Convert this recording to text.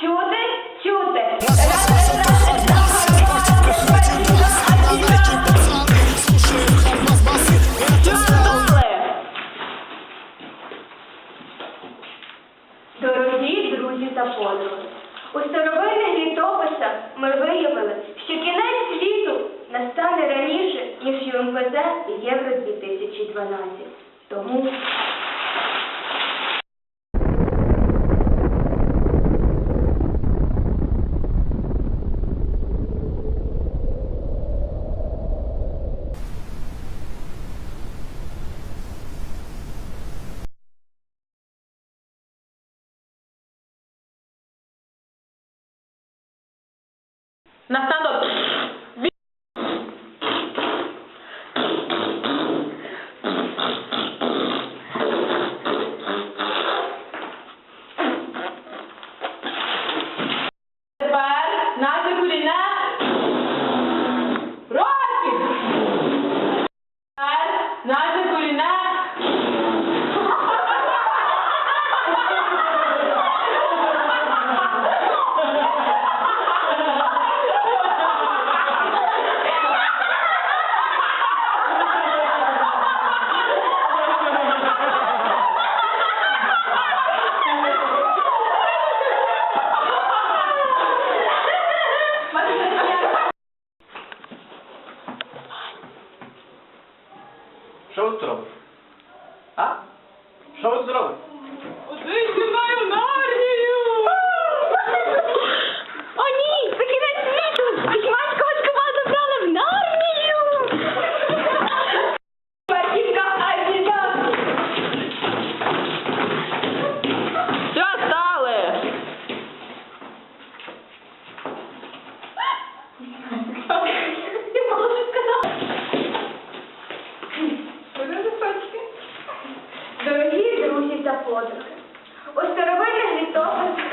чути, чути. Дорогі друзі та у старовинних літописах ми виявили, що кінець світу настане раніше, ніж ЮМВЗ і Євро 2012. Тому No estando... Що ви зробите? А? Що ви зробите? кодекс. У старовинних літописах